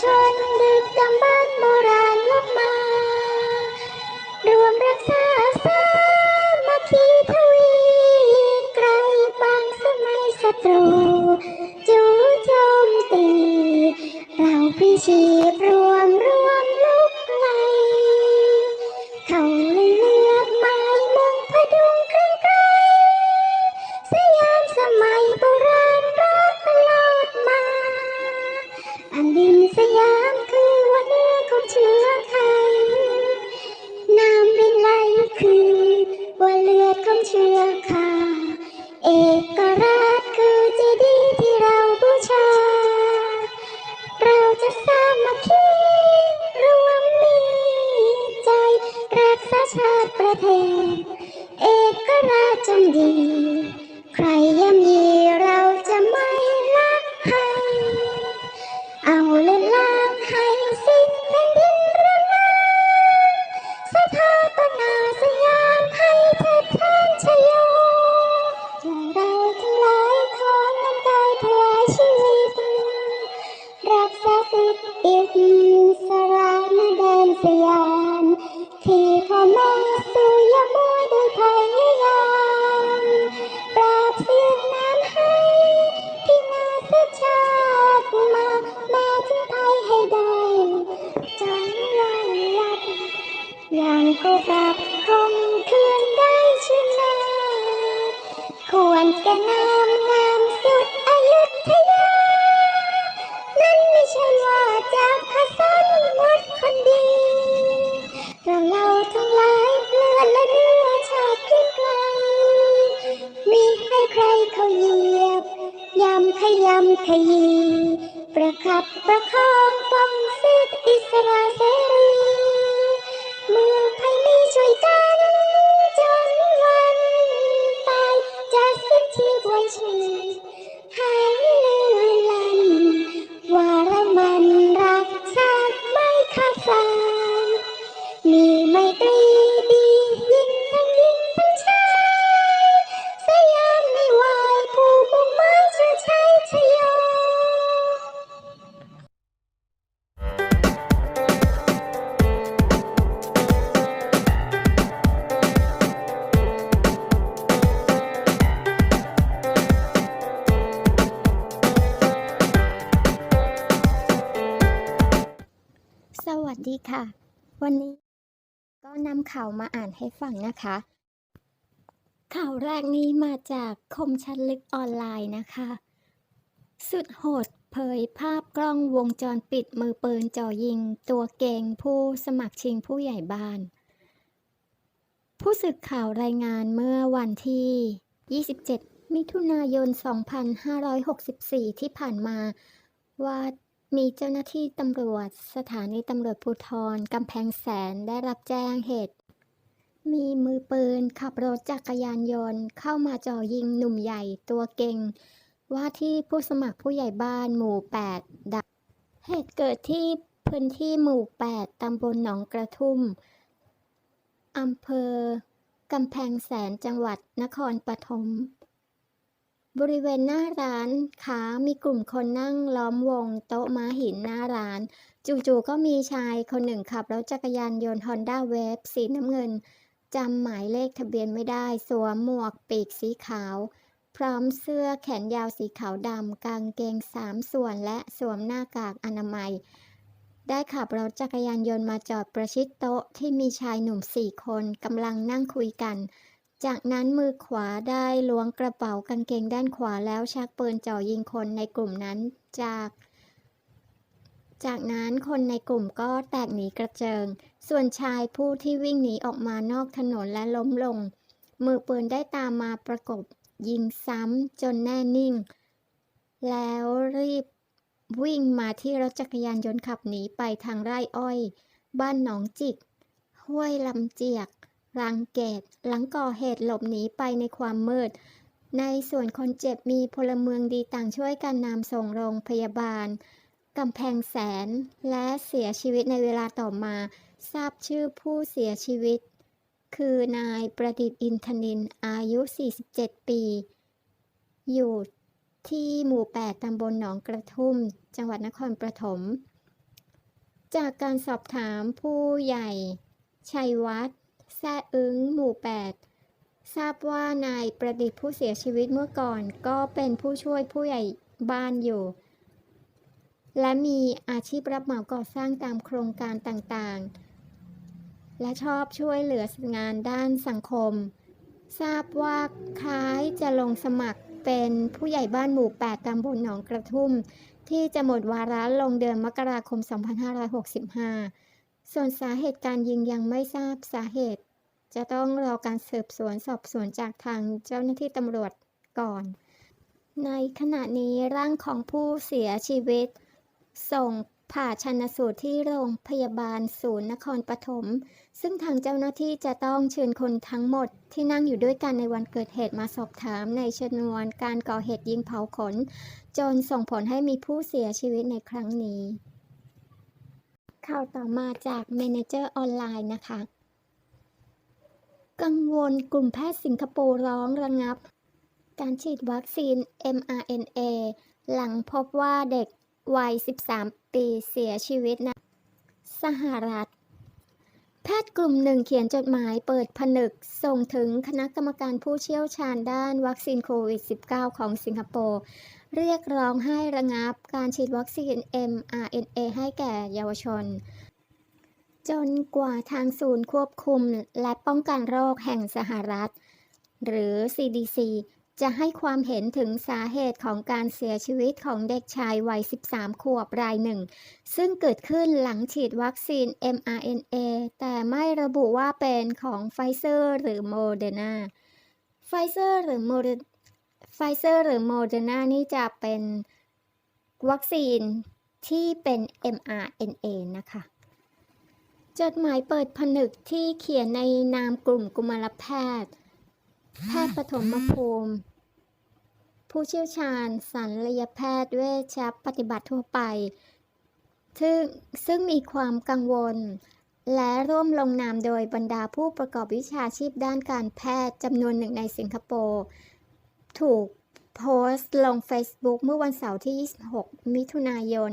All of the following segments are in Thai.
ชนดึกดำบรรพ์โบราณลบมา รวมรักษาสามัคคีทวีไกลบางสมัยศัตรูจู่โจมตี เราพิชีพรวมรวมลุกไลเขาเลยเลือกไม้มงพดุงเกรงไกรสยามสมัยโบราณรักตลอดมา อันดิ ชีาวมาอ่านให้ฟังนะคะ ข่าวแรกนี้มาจากคมชันลึกออนไลน์นะคะ สุดโหดเผยภาพกล้องวงจรปิดมือปืนจ่อยิง ตัวเก่งผู้สมัครชิงผู้ใหญ่บ้าน ผู้สื่อข่าวรายงานเมื่อวันที่ 27 มิถุนายน 2564 ที่ผ่านมาว่ามีเจ้าหน้าที่ตำรวจ สถานีตำรวจภูธรกำแพงแสนได้รับแจ้งเหตุ มีมือปืนขับรถจักรยานยนต์ เข้ามาจ่อยิงหนุ่มใหญ่ตัวเก่ง ว่าที่ผู้สมัครผู้ใหญ่บ้านหมู่ 8 ดักเหตุเกิดที่พื้นที่หมู่ 8 ตำบลหนองกระทุ่ม อำเภอกำแพงแสนจังหวัดนครปฐม บริเวณหน้าร้านค้ามีกลุ่มคนนั่งล้อมวงโต๊ะม้าหินหน้าร้าน จู่ๆก็มีชายคนหนึ่งขับรถจักรยานยนต์ฮอนด้าเวฟสีน้ำเงิน จำหมายเลขทะเบียนไม่ได้ สวมหมวกปีกสีขาว พร้อมเสื้อแขนยาวสีขาวดำกางเกงสามส่วนและสวมหน้ากากอนามัย ได้ขับรถจักรยานยนต์มาจอดประชิดโต๊ะที่มีชายหนุ่มสี่คนกำลังนั่งคุยกัน จากนั้นมือขวาได้ล้วงกระเป๋ากางเกงด้านขวาแล้วชักปืนจ่อยิงคนในกลุ่มนั้นจาก จากนั้นคนในกลุ่มก็แตกหนีกระเจิง ส่วนชายผู้ที่วิ่งหนีออกมานอกถนนและล้มลง มือปืนได้ตามมาประกบยิงซ้ำจนแน่นิ่ง แล้วรีบวิ่งมาที่รถจักรยานยนต์ขับหนีไปทางไร่อ้อย บ้านหนองจิก ห้วยลำเจียก รังเกต หลังก่อเหตุหลบหนีไปในความมืด ในส่วนคนเจ็บมีพลเมืองดีต่างช่วยกันนำส่งโรงพยาบาลกำแพงแสนและเสียชีวิตในเวลาต่อมา ทราบชื่อผู้เสียชีวิต คือนายประดิษฐ์อินทนินอายุ 47 ปี อยู่ที่หมู่ 8 ตำบลหนองกระทุ่ม จังหวัดนครปฐม จากการสอบถามผู้ใหญ่ ชัยวัฒน์แซ่อึ้งหมู่ 8 ทราบว่านายประดิษฐ์ผู้เสียชีวิตเมื่อก่อน ก็เป็นผู้ช่วยผู้ใหญ่บ้านอยู่ และมีอาชีพรับเหมาก่อสร้างตามโครงการต่างๆ และชอบช่วยเหลืองานด้านสังคม ทราบว่าคล้ายจะลงสมัครเป็นผู้ใหญ่บ้านหมู่ 8ตำบลหนองกระทุ่ม ที่จะหมดวาระลงเดือนมกราคม 2565 ส่วนสาเหตุการยิงยังไม่ทราบสาเหตุ จะต้องรอการสืบสวนสอบสวนจากทางเจ้าหน้าที่ตำรวจก่อน ในขณะนี้ร่างของผู้เสียชีวิต ส่ง ผ่าชันสูตรที่โรงพยาบาลศูนย์นครปฐม ซึ่งทางเจ้าหน้าที่จะต้องเชิญคนทั้งหมดที่นั่งอยู่ด้วยกันในวันเกิดเหตุมาสอบถามในชนวนการก่อเหตุยิงเผาขน จนส่งผลให้มีผู้เสียชีวิตในครั้งนี้ ข่าวต่อมาจากเมเนเจอร์ออนไลน์นะคะ กังวลกลุ่มแพทย์สิงคโปร์ร้องระงับ การฉีดวัคซีน mRNA หลังพบว่าเด็กวัย 13ีเสียชีวิตในสหรัฐ แพทย์กลุ่มหนึ่งเขียนจดหมายเปิดผนึก ส่งถึงคณะกรรมการผู้เชี่ยวชาญด้านวัคซีนโควิด -19 ของสิงคโปร์ เรียกร้องให้ระงับการฉีดวัคซีน mRNA ให้แก่เยาวชน จนกว่าทางศูนย์ควบคุมและป้องกันโรคแห่งสหรัฐ หรือ CDC จะให้ความเห็นถึงสาเหตุของการเสียชีวิตของเด็กชายวัย 13 ขวบรายหนึ่ง ซึ่งเกิดขึ้นหลังฉีดวัคซีน mRNA แต่ไม่ระบุว่าเป็นของไฟเซอร์หรือโมเดอร์นาไฟเซอร์หรือโมเดไฟเซอร์หรือโมเดอร์นานี่จะเป็นวัคซีนที่เป็น mRNA นะคะจดหมายเปิดผนึกที่เขียนในนามกลุ่มกุมารแพทย์ แพทย์ปฐมภูมิ ผู้เชี่ยวชาญศัลยแพทย์เวชปฏิบัติทั่วไป ซึ่งซึ่งมีความกังวล และร่วมลงนามโดยบรรดาผู้ประกอบวิชาชีพด้านการแพทย์จำนวนหนึ่งในสิงคโปร์ ถูกโพสต์ลง Facebook เมื่อวันเสาร์ที่ 26 มิถุนายน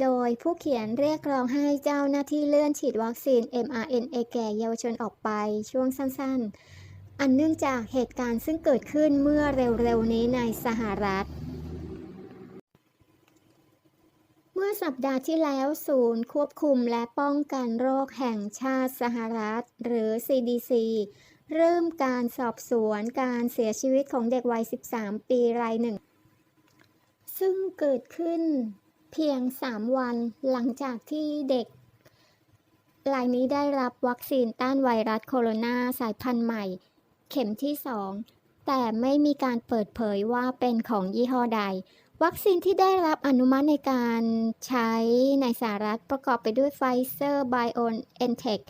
โดยผู้เขียนเรียกร้องให้เจ้าหน้าที่เลื่อนฉีดวัคซีน mRNA แก่เยาวชนออกไปช่วงสั้นๆ อันเนื่องจากเหตุการณ์ซึ่งเกิดขึ้นเมื่อเร็วๆนี้ในสหรัฐ เมื่อสัปดาห์ที่แล้วศูนย์ควบคุมและป้องกันโรคแห่งชาติสหรัฐ หรือ CDC เริ่มการสอบสวนการเสียชีวิตของเด็กวัย 13 ปีรายหนึ่ง ซึ่งเกิดขึ้นเพียง 3 วันหลังจากที่เด็กรายนี้ได้รับวัคซีนต้านไวรัสโคโรนาสายพันธุ์ใหม่ เข็มที่ 2 แต่ไม่มีการเปิดเผยว่าเป็นของยี่ห้อใด วัคซีนที่ได้รับอนุมัติในการใช้ในสหรัฐประกอบไปด้วยไฟเซอร์ ไบโอนเอนเทค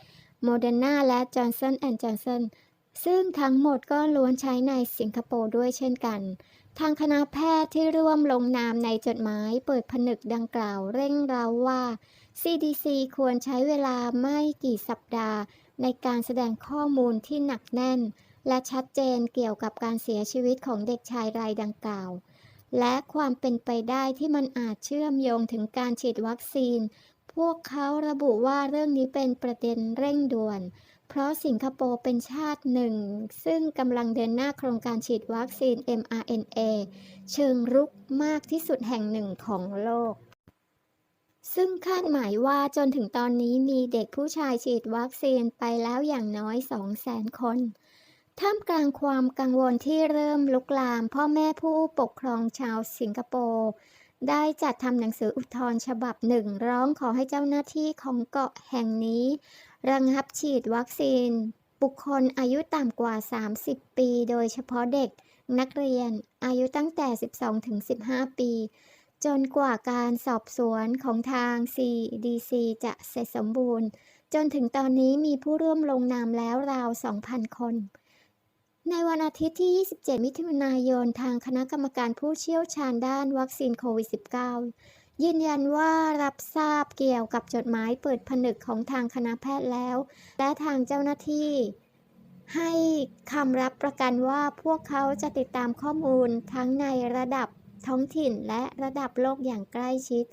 โมเดอร์นาและจอห์นสันแอนด์จอห์นสันซึ่งทั้งหมดก็ล้วนใช้ในสิงคโปร์ด้วยเช่นกัน ทางคณะแพทย์ที่ร่วมลงนามในจดหมายเปิดผนึกดังกล่าวเร่งเร้าว่า CDC ควรใช้เวลาไม่กี่สัปดาห์ ในการแสดงข้อมูลที่หนักแน่น และชัดเจนเกี่ยวกับการเสียชีวิตของเด็กชายรายดังกล่าว และความเป็นไปได้ที่มันอาจเชื่อมโยงถึงการฉีดวัคซีน พวกเขาระบุว่าเรื่องนี้เป็นประเด็นเร่งด่วน เพราะสิงคโปร์เป็นชาติหนึ่ง ซึ่งกำลังเดินหน้าโครงการฉีดวัคซีน mRNA เชิงรุกมากที่สุดแห่งหนึ่งของโลกซึ่งคาดหมายว่าจนถึงตอนนี้มีเด็กผู้ชายฉีดวัคซีนไปแล้วอย่างน้อย 200,000 คน ท่ามกลางความกังวลที่เริ่มลุกลาม พ่อแม่ผู้ปกครองชาวสิงคโปร์ได้จัดทำหนังสืออุทธรณ์ฉบับหนึ่งร้องขอให้เจ้าหน้าที่ของเกาะแห่งนี้ ระงับฉีดวัคซีน บุคคลอายุต่ำกว่า 30 ปี โดยเฉพาะเด็กนักเรียนอายุตั้งแต่ 12-15 ปี จนกว่าการสอบสวนของทาง CDC จะเสร็จสมบูรณ์ จนถึงตอนนี้มีผู้ร่วมลงนามแล้วราว 2,000 คน ในวันอาทิตย์ที่ 27 มิถุนายน ทางคณะกรรมการผู้เชี่ยวชาญด้านวัคซีนโควิด -19 ยืนยันว่ารับทราบเกี่ยวกับจดหมายเปิดผนึกของทางคณะแพทย์แล้ว และทางเจ้าหน้าที่ ให้คำรับประกันว่าพวกเขาจะติดตามข้อมูลทั้งในระดับท้องถิ่นและระดับโลกอย่างใกล้ชิด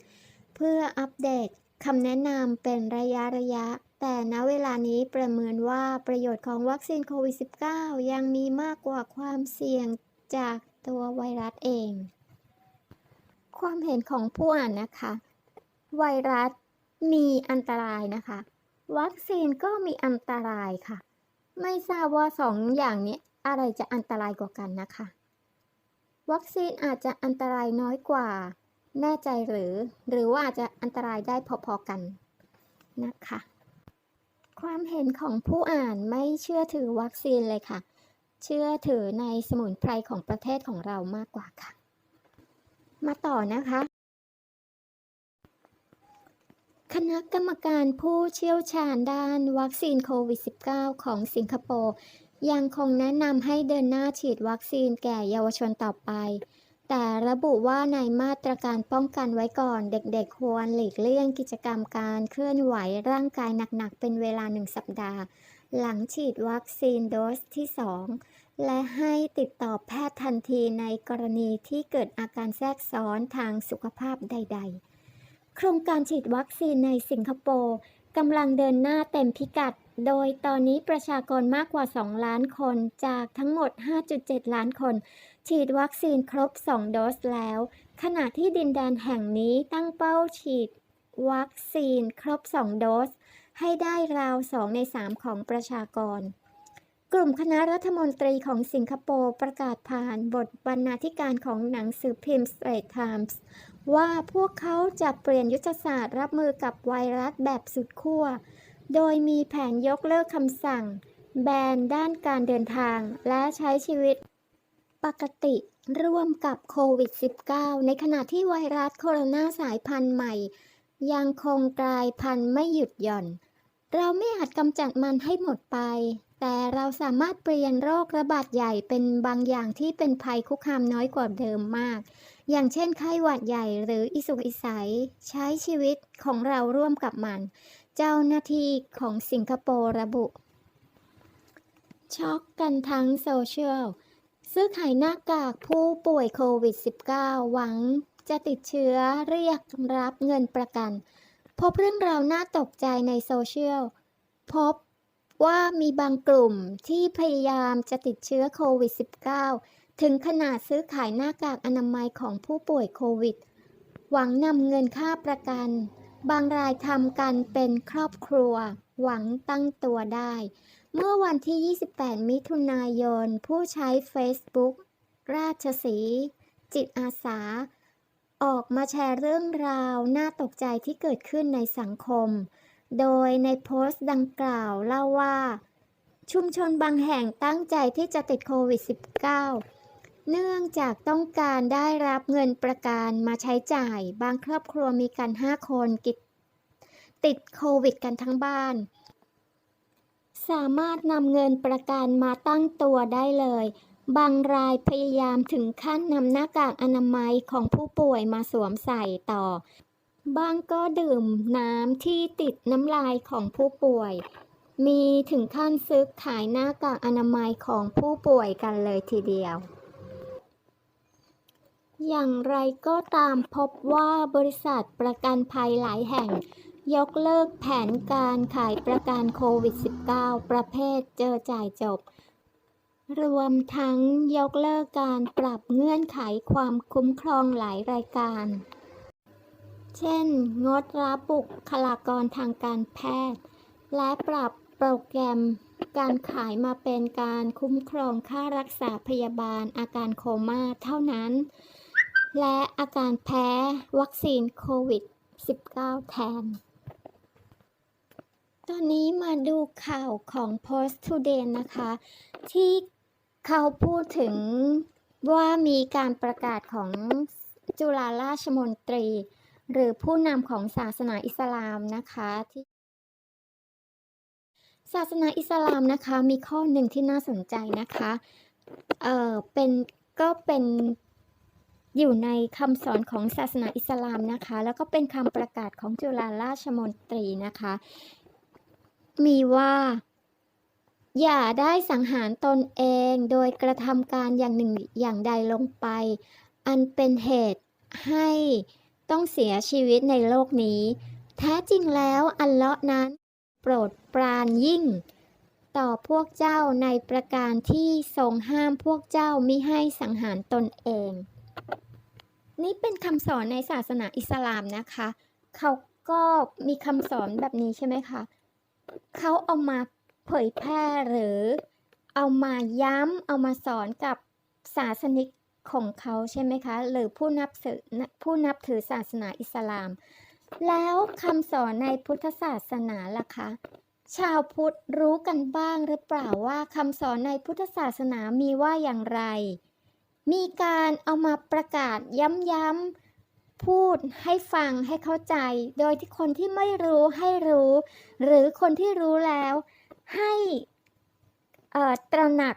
เพื่ออัปเดตคำแนะนำเป็นระยะระยะ แต่ณเวลานี้ประเมินว่าประโยชน์ของวัคซีนโควิด -19 ยังมีมากกว่าความเสี่ยงจากตัวไวรัสเอง ความเห็นของผู้อ่านนะคะ ไวรัสมีอันตรายนะคะ วัคซีนก็มีอันตรายค่ะ ไม่ทราบว่าสองอย่างนี้อะไรจะอันตรายกว่ากันนะคะ วัคซีนอาจจะอันตรายน้อยกว่า แน่ใจหรือ หรือว่าอาจจะอันตรายได้พอๆกันนะคะ ความเห็นของผู้อ่านไม่เชื่อถือวัคซีนเลยค่ะ เชื่อถือในสมุนไพรของประเทศของเรามากกว่าค่ะ มาต่อนะคะ คณะกรรมการผู้เชี่ยวชาญด้านวัคซีนโควิด -19 ของสิงคโปร์ยังคงแนะนำให้เดินหน้าฉีดวัคซีนแก่เยาวชนต่อไป แต่ระบุว่าในมาตรการป้องกันไว้ก่อนเด็กๆ ควรหลีกเลี่ยงกิจกรรมการเคลื่อนไหวร่างกายหนักๆ เป็นเวลาหนึ่งสัปดาห์ หลังฉีดวัคซีนโดสที่ 2 และให้ติดต่อแพทย์ทันทีในกรณีที่เกิดอาการแทรกซ้อนทางสุขภาพใด ๆ โครงการฉีดวัคซีนในสิงคโปร์กำลังเดินหน้าเต็มพิกัด โดยตอนนี้ประชากรมากกว่า 2 ล้านคนจากทั้งหมด 5.7 ล้านคน ฉีดวัคซีนครบ 2 โดสแล้ว ขณะที่ดินแดนแห่งนี้ตั้งเป้าฉีดวัคซีนครบ 2 โดส ให้ได้ราว 2 ใน 3 ของประชากร กลุ่มคณะรัฐมนตรีของสิงคโปร์ประกาศผ่านบทบรรณาธิการของหนังสือพิมพ์ Straits Times ว่าพวกเขาจะเปลี่ยนยุทธศาสตร์รับมือกับไวรัสแบบสุดขั้ว โดยมีแผนยกเลิกคำสั่ง แบนด้านการเดินทางและใช้ชีวิต ปกติร่วมกับโควิด -19 ในขณะที่ไวรัสโคโรนาสายพันธุ์ใหม่ ยังคงกลายพันธุ์ไม่หยุดหย่อน เราไม่อาจกำจัดมันให้หมดไป แต่เราสามารถเปลี่ยนโรคระบาดใหญ่เป็นบางอย่างที่เป็นภัยคุกคามน้อยกว่าเดิมมาก อย่างเช่นไข้หวัดใหญ่หรืออิสุกอิสัย ใช้ชีวิตของเราร่วมกับมัน เจ้าหน้าที่ของสิงคโปร์ระบุ ช็อกกันทั้งโซเชียล ซื้อขายหน้ากากผู้ป่วยโควิด -19 หวังจะติดเชื้อเรียกรับเงินประกัน พบเรื่องราวน่าตกใจในโซเชียล พบว่ามีบางกลุ่มที่พยายามจะติดเชื้อโควิด -19 ถึงขนาดซื้อขายหน้ากากอนามัยของผู้ป่วยโควิด หวังนำเงินค่าประกัน บางรายทำกันเป็นครอบครัว หวังตั้งตัวได้ เมื่อวันที่ 28 มิถุนายน ผู้ใช้ Facebook ราชสีจิตอาสา ออกมาแชร์เรื่องราวน่าตกใจที่เกิดขึ้นในสังคม โดยในโพสต์ดังกล่าวเล่าว่า ชุมชนบางแห่งตั้งใจที่จะติดโควิด -19 เนื่องจากต้องการได้รับเงินประกันมาใช้จ่าย บางครอบครัวมีกัน 5 คนกิดติดโควิดกันทั้งบ้าน สามารถนำเงินประกันมาตั้งตัวได้เลย บางรายพยายามถึงขั้นนำหน้ากากอนามัยของผู้ป่วยมาสวมใส่ต่อ บางก็ดื่มน้ำที่ติดน้ำลายของผู้ป่วย มีถึงขั้นซื้อขายหน้ากากอนามัยของผู้ป่วยกันเลยทีเดียว อย่างไรก็ตามพบว่าบริษัทประกันภัยหลายแห่ง ยกเลิกแผนการขายประกันโควิด -19 ประเภทเจอจ่ายจบ รวมทั้งยกเลิกการปรับเงื่อนไขความคุ้มครองหลายรายการ เช่น งดรับบุคลากรทางการแพทย์ และปรับโปรแกรมการขายมาเป็นการคุ้มครองค่ารักษาพยาบาลอาการโคม่าเท่านั้น และอาการแพ้วัคซีนโควิด -19 แทน ตอนนี้มาดูข่าวของ Post Today นะคะ ที่เขาพูดถึงว่ามีการประกาศของจุฬาราชมนตรี หรือผู้นำของศาสนาอิสลามนะคะที่ศาสนาอิสลามนะคะมีข้อหนึ่งที่น่าสนใจนะคะ เออเป็นก็เป็น อยู่ในคำสอนของศาสนาอิสลามนะคะ แล้วก็เป็นคำประกาศของจุฬาราชมนตรีนะคะ มีว่า อย่าได้สังหารตนเองโดยกระทำการอย่างหนึ่งอย่างใดลงไป อันเป็นเหตุให้ต้องเสียชีวิตในโลกนี้ แท้จริงแล้วอัลเลาะห์นั้น โปรดปรานยิ่ง ต่อพวกเจ้าในประการที่ทรงห้ามพวกเจ้ามิให้สังหารตนเอง นี่เป็นคำสอนในศาสนาอิสลามนะคะ เขาก็มีคำสอนแบบนี้ใช่ไหมคะ เขาเอามาเผยแพร่หรือเอามาย้ำเอามาสอนกับศาสนิกของเขาใช่ไหมคะ หรือผู้นับถือผู้นับถือศาสนาอิสลาม แล้วคำสอนในพุทธศาสนาล่ะคะ ชาวพุทธรู้กันบ้างหรือเปล่าว่าคำสอนในพุทธศาสนามีว่าอย่างไร มีการเอามาประกาศย้ำๆพูดให้ฟังให้เข้าใจ โดยที่คนที่ไม่รู้ให้รู้ หรือคนที่รู้แล้วให้ตระหนัก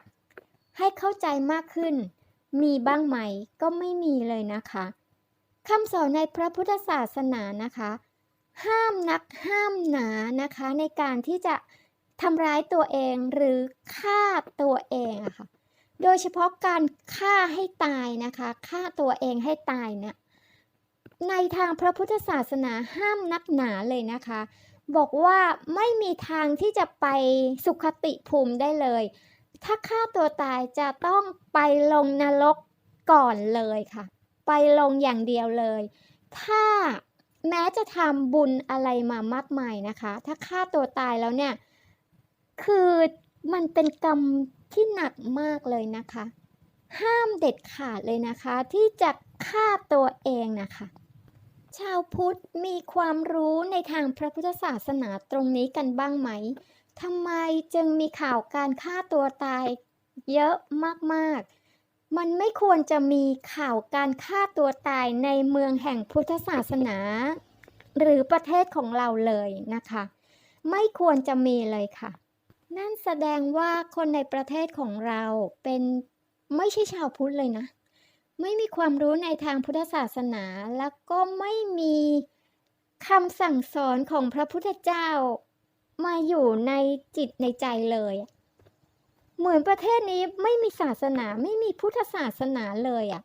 ให้เข้าใจมากขึ้น มีบ้างไหมก็ไม่มีเลยนะคะคำสอนในพระพุทธศาสนานะคะ ห้ามนักห้ามหนานะคะ ในการที่จะทำร้ายตัวเองหรือฆ่าตัวเองอะค่ะ โดยเฉพาะการฆ่าให้ตายนะคะฆ่าตัวเองให้ตายเนี่ยในทางพระพุทธศาสนาห้ามนักหนาเลยนะคะ บอกว่าไม่มีทางที่จะไปสุขติภูมิได้เลย ถ้าฆ่าตัวตายจะต้องไปลงนรกก่อนเลยค่ะ ไปลงอย่างเดียวเลย ถ้าแม้จะทำบุญอะไรมามากมายนะคะ ถ้าฆ่าตัวตายแล้วเนี่ย คือมันเป็นกรรม ที่หนักมากเลยนะคะ ห้ามเด็ดขาดเลยนะคะ ที่จะฆ่าตัวเองนะคะ ชาวพุทธมีความรู้ในทางพระพุทธศาสนาตรงนี้กันบ้างไหมทำไมจึงมีข่าวการฆ่าตัวตายเยอะมากๆมันไม่ควรจะมีข่าวการฆ่าตัวตายในเมืองแห่งพุทธศาสนา หรือประเทศของเราเลยนะคะ ไม่ควรจะมีเลยค่ะ นั่นแสดงว่าคนในประเทศของเราเป็นไม่ใช่ชาวพุทธเลยนะ ไม่มีความรู้ในทางพุทธศาสนาแล้วก็ไม่มีคำสั่งสอนของพระพุทธเจ้ามาอยู่ในจิตในใจเลย เหมือนประเทศนี้ไม่มีศาสนาไม่มีพุทธศาสนาเลยอะ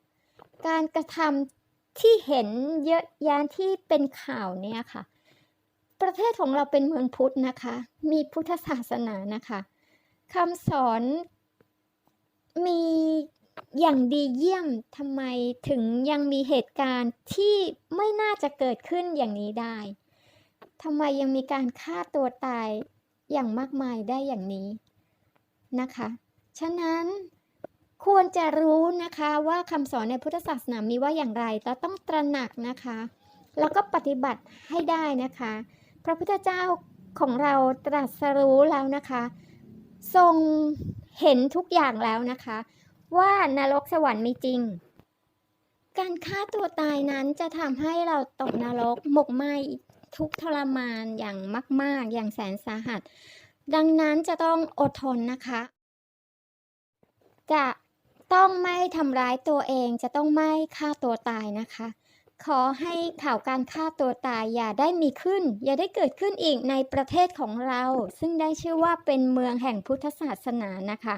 การกระทำที่เห็นเยอะแยะที่เป็นข่าวเนี่ยค่ะ ประเทศของเราเป็นเมืองพุทธนะคะ มีพุทธศาสนานะคะคำสอนมีอย่างดีเยี่ยมทำไมถึงยังมีเหตุการณ์ที่ไม่น่าจะเกิดขึ้นอย่างนี้ได้ทำไมยังมีการฆ่าตัวตายอย่างมากมายได้อย่างนี้นะคะ ฉะนั้นควรจะรู้นะคะว่าคำสอนในพุทธศาสนามีว่าอย่างไรเราต้องตระหนักนะคะ แล้วก็ปฏิบัติให้ได้นะคะ ระพุทธเจ้าของเราตรัสรู้แล้วนะคะ ทรงเห็นทุกอย่างแล้วนะคะ ว่านรกสวรรค์มีจริง การฆ่าตัวตายนั้นจะทำให้เราตกนรกหมกไหมทุกทรมานอย่างมาก ๆ อย่างแสนสาหัส ดังนั้นจะต้องอดทนนะคะ จะต้องไม่ทำร้ายตัวเองจะต้องไม่ฆ่าตัวตายนะคะ ขอให้ข่าวการฆ่าตัวตายอย่าได้มีขึ้น อย่าได้เกิดขึ้นอีกในประเทศของเรา ซึ่งได้ชื่อว่าเป็นเมืองแห่งพุทธศาสนานะคะ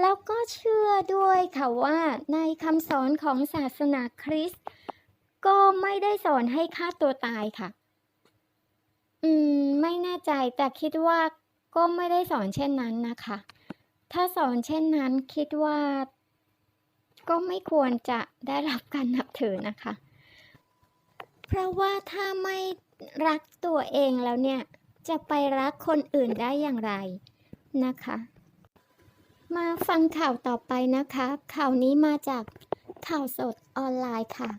แล้วก็เชื่อด้วยค่ะว่าในคำสอนของศาสนาคริสต์ก็ไม่ได้สอนให้ฆ่าตัวตายค่ะ อืม ไม่แน่ใจแต่คิดว่าก็ไม่ได้สอนเช่นนั้นนะคะ ถ้าสอนเช่นนั้นคิดว่า ก็ไม่ควรจะได้รับการนับถือนะคะ เพราะว่าถ้าไม่รักตัวเองแล้วเนี่ย จะไปรักคนอื่นได้อย่างไรนะคะ มาฟังข่าวต่อไปนะคะ ข่าวนี้มาจากข่าวสดออนไลน์ค่ะ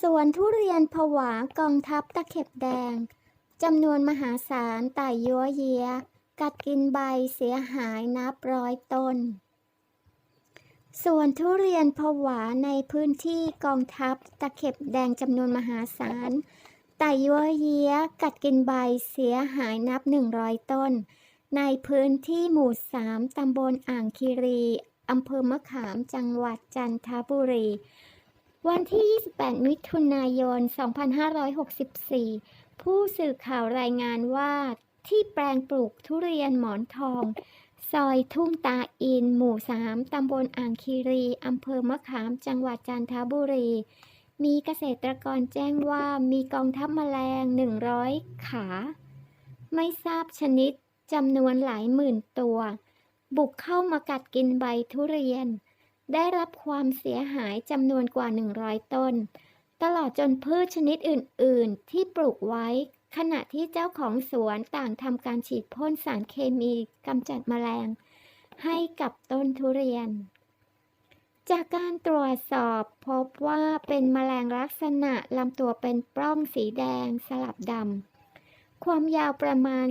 สวนทุเรียนผวากองทัพตะเข็บแดงจำนวนมหาศาลไต่ยัวเยีย กัดกินใบเสียหายนับร้อยต้น ส่วนทุเรียนผวาในพื้นที่กองทัพตะเข็บแดงจำนวนมหาศาลไต่ยัวเยียกัดกินใบเสียหายนับ 100 ต้น ในพื้นที่หมู่ 3 ตำบลอ่างคีรีอำเภอมะขามจังหวัดจันทบุรี วันที่ 28 มิถุนายน 2564 ผู้สื่อข่าวรายงานว่าที่แปลงปลูกทุเรียนหมอนทอง ซอยทุ่งตาอิน หมู่3ตำบลอ่างคีรีอำเภอมะขาม จังหวัดจันทบุรี มีเกษตรกรแจ้งว่ามีกองทัพแมลง 100 ขา ไม่ทราบชนิดจำนวนหลายหมื่นตัว บุกเข้ามากัดกินใบทุเรียน ได้รับความเสียหายจำนวนกว่า 100 ต้น ตลอดจนพืชชนิดอื่น ๆ ที่ปลูกไว้ ขณะที่เจ้าของสวนต่างทำการฉีดพ่นสารเคมีกำจัดแมลง ให้กับต้นทุเรียน จากการตรวจสอบพบว่าเป็นแมลงลักษณะลำตัวเป็นปล้องสีแดงสลับดำ ความยาวประมาณ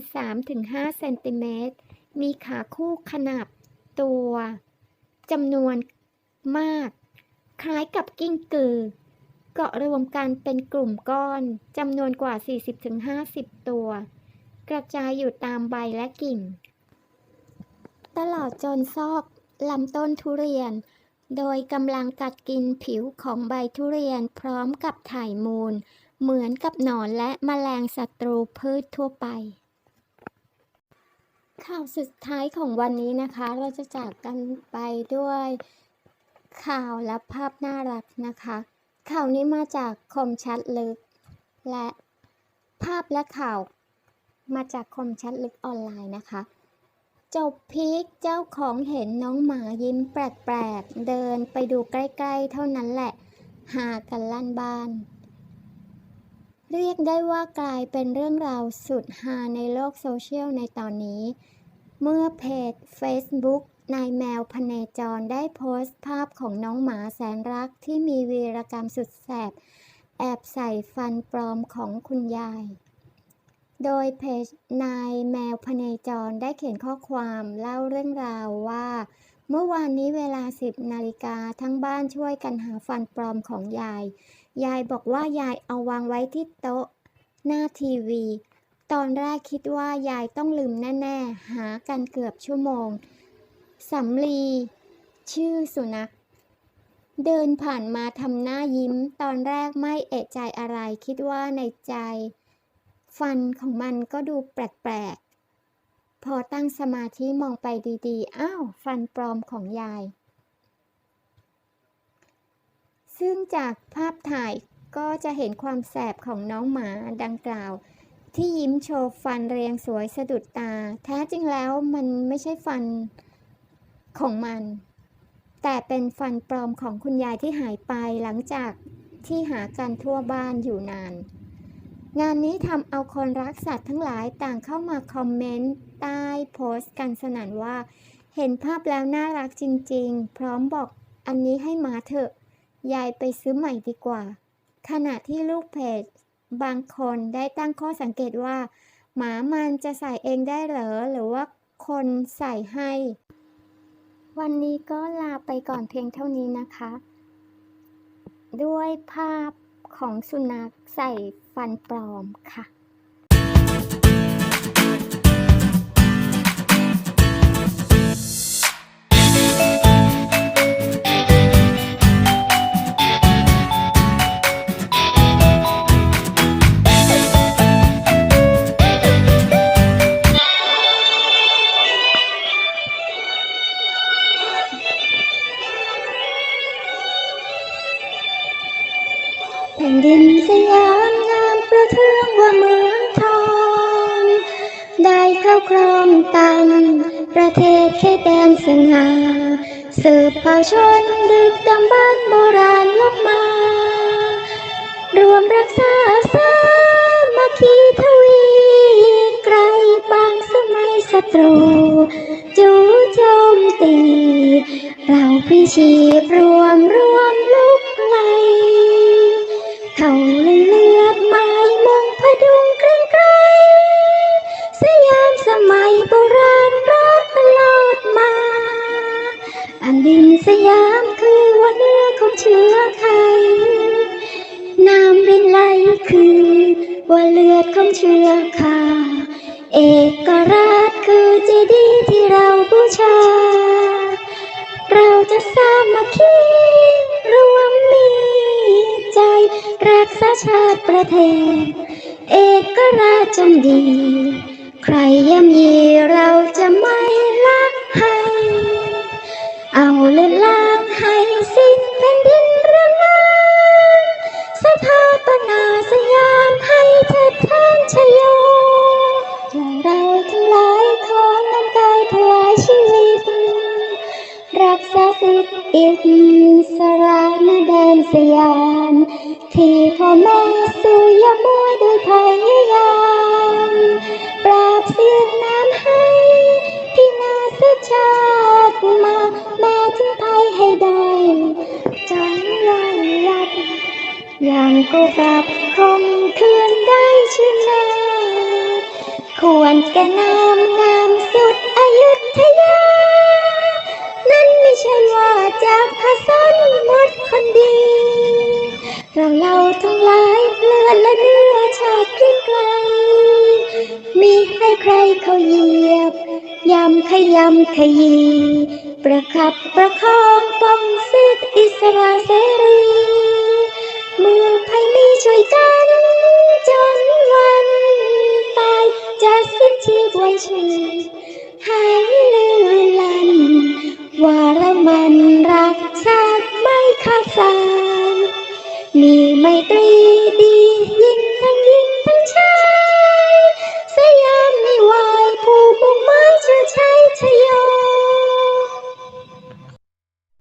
3-5 เซนติเมตร มีขาคู่ขนาบตัวจำนวนมาก คล้ายกับกิ้งกือ เกาะรวมกันเป็นกลุ่มก้อนจำนวนกว่า 40-50 ตัว กระจายอยู่ตามใบและกิ่ง ตลอดจนซอกลำต้นทุเรียน โดยกำลังกัดกินผิวของใบทุเรียนพร้อมกับถ่ายมูล เหมือนกับหนอนและแมลงศัตรูพืชทั่วไป ข่าวสุดท้ายของวันนี้นะคะ เราจะจากกันไปด้วยข่าวและภาพน่ารักนะคะ ข่าวนี้มาจากคมชัดลึก และภาพและข่าวมาจากคมชัดลึกออนไลน์นะคะ จบพีคเจ้าของเห็นน้องหมายิ้มแปลกๆ เดินไปดูใกล้ๆ เท่านั้นแหละ หากันลั่นบ้าน เรียกได้ว่ากลายเป็นเรื่องราวสุดฮาในโลกโซเชียลในตอนนี้ เมื่อเพจ Facebook นายแมวพเนจรได้โพสต์ภาพของน้องหมาแสนรักที่มีวีรกรรมสุดแสบ แอบใส่ฟันปลอมของคุณยาย โดยเพจนายแมวพเนจรได้เขียนข้อความเล่าเรื่องราวว่า เมื่อวานนี้เวลา 10นาฬิกาทั้งบ้านช่วยกันหาฟันปลอมของยาย ยายบอกว่ายายเอาวางไว้ที่โต๊ะ หน้าทีวี ตอนแรกคิดว่ายายต้องลืมแน่ ๆ หากันเกือบชั่วโมง สำลี ชื่อสุนัข เดินผ่านมาทำหน้ายิ้ม ตอนแรกไม่เอะใจอะไรคิดว่าในใจ ฟันของมันก็ดูแปลกๆ พอตั้งสมาธิมองไปดีๆ อ้าว ฟันปลอมของยาย ซึ่งจากภาพถ่ายก็จะเห็นความแสบของน้องหมาดังกล่าว ที่ยิ้มโชว์ฟันเรียงสวยสะดุดตา แท้จริงแล้วมันไม่ใช่ฟัน ของมัน แต่เป็นฟันปลอมของคุณยายที่หายไปหลังจากที่หากันทั่วบ้านอยู่นาน งานนี้ทำเอาคนรักสัตว์ทั้งหลายต่างเข้ามาคอมเมนต์ใต้โพสต์กันสนั่นว่า เห็นภาพแล้วน่ารักจริงๆ พร้อมบอกอันนี้ให้หมาเถอะ ยายไปซื้อใหม่ดีกว่า ขณะที่ลูกเพจบางคนได้ตั้งข้อสังเกตว่า หมามันจะใส่เองได้เหรอ หรือว่าคนใส่ให้ วันนี้ก็ลาไปก่อนเพียงเท่านี้นะคะ ด้วยภาพของสุนัขใส่ฟันปลอมค่ะ ประเทศเขตแดนสง่าสืบเผ่าชนดึกดำบรรโบราณลบมา รวมรักษาสามัคคีทวีไกลบางสมัยศัตรู จู่โจมตี เราพิชีพรวมรวมลุกไลเขาเลือด สยามคือวันเนื้อของเชื้อไทย น้ำรินไหลคือว่าเลือดของเชื้อข้าเอกราชคือเจดีย์ที่เราบูชา เราจะสามัคคีรวมมีใจ รักษาชาติประเทศ เอกราชจงดี ใครย่ำยีเราจะไม่รัก เอาเลือนลางให้สิ้นแผ่นดินเรืองนั้นสถาปนาสยามให้เถิดท่านชโยและเราทั้งหลายขอน้ำกายถวายชีวิต รักษาสิทธิอิสระนแดนสยาม ที่พ่อแม่สู่ยมัวด้วยพยายามปราบเสียงน้ำให้ ชาติมา แม้ถึงภัยให้ได้จนวันยัดยังกูกลับคมคืนได้ชื่นชาควรแก่นามงามสุดอายุธยา นั้นไม่ใช่ว่าจากพระสนมดคนดี เราเราทั้งหลายเลือนและเนื้อชาติไกล มีให้ใครเขาเหยียบ ยำขยำขยี ประคับประคองป้องสิทธิอิสระเสรีเมื่อภัยมีช่วยกัน จนวันตายจะสิ้นชีพไว้ชีหายเลือลันว่ารมันรักชาติไม่ขาดสายมีไมตรีดียิ่งทั้งยิ่งทั้งชา